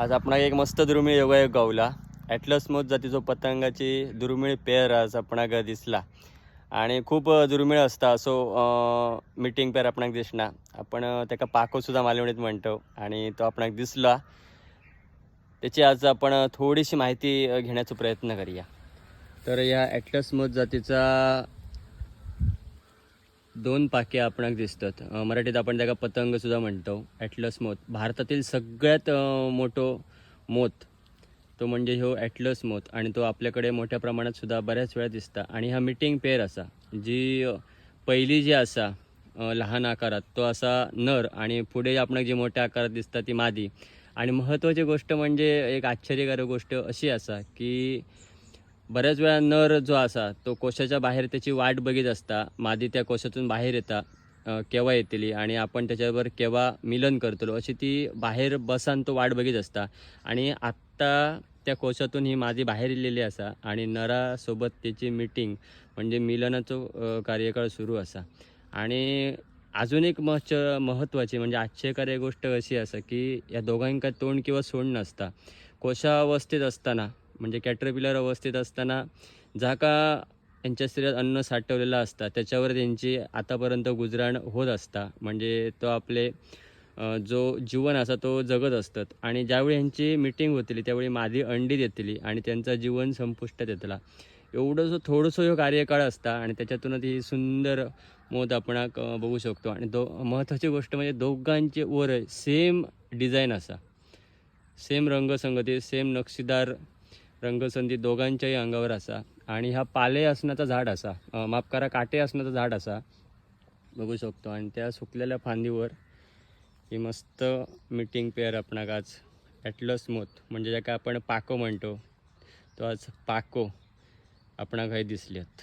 आज आपणाक एक मस्त दुर्मिळ योगायोग गावला. ॲटलस मोज जातीचो पतंगाची दुर्मिळ पेअर आज आपणाक दिसला. आणि खूप दुर्मिळ असता असो मिटींग पेअर आपणाक दिसना. आपण अ, तेका पाको सुद्धा मालवणीत म्हणतो. आणि तो आपणाक दिसला. त्याची आज आपण थोडीशी माहिती घेण्याचा प्रयत्न करूया. तर या ॲटलस मोज जातीचा दोन पाके आपणाक दिसतात. मराठीत आपण त्याला पतंग सुद्धा म्हणतो. ॲटलस मोत. भारतातील सगळ्यात मोठो मोत तो म्हणजे ह्यो ॲटलस मोत. आणि तो आपल्याकडे मोठ्या प्रमाणात सुद्धा बऱ्याच वेळा दिसता. आणि हा मिटिंग पेअर असा जी पहिली जी असा लहान आकारात तो असा नर आणि पुढे आपणाक जी मोठ्या आकारात दिसता ती मादी. आणि महत्त्वाची गोष्ट म्हणजे एक आश्चर्यकारक गोष्ट अशी असा की बऱ्याच वेळा नर जो असा तो कोशाच्या बाहेर त्याची वाट बघीत असता मादी त्या कोशातून बाहेर येता केव्हा येतली आणि आपण त्याच्यावर केव्हा मिलन करतलो अशी ती बाहेर बसान तो वाट बघीत असता. आणि आत्ता त्या कोशातून ही मादी बाहेर येलेली असा आणि नरासोबत त्याची मिटिंग म्हणजे मिलनाचो कार्यकाळ सुरू असा. आणि अजून एक महच महत्त्वाची म्हणजे आश्चर्यकारक गोष्ट अशी असा की या दोघांका तोंड किंवा सोंड नसता. कोशावस्थेत असताना म्हणजे कॅटरपिलर अवस्थेत असताना जा का यांच्या शरीरात अन्न साठवलेलं असतं त्याच्यावर त्यांची आतापर्यंत गुजराण होत असता. म्हणजे तो आपले जो जीवन असा तो जगत असतात. आणि ज्यावेळी यांची मिटिंग होतली त्यावेळी मादी अंडी देतली आणि त्यांचा जीवन संपुष्टात येतला. एवढंसं थोडंसं ह्यो कार्यकाळ असता आणि त्याच्यातूनच ही सुंदर मोद आपणाक बघू शकतो. आणि दो महत्त्वाची गोष्ट म्हणजे दोघांचे वर सेम डिझाईन असा. सेम रंगसंगती सेम नक्षीदार रंगसंधी दोघांच्याही अंगावर असा. आणि हा पाले असण्याचा झाड असा. माफ करा काटे असण्याचा झाड असा. बघू शकतो. आणि त्या सुकलेल्या फांदीवर ही मस्त मिटिंग पेअर आपणाक आज ॲटलस मोत म्हणजे ज्या काय आपण पाको म्हणतो तो आज पाको आपणाक हय दिसली आहेत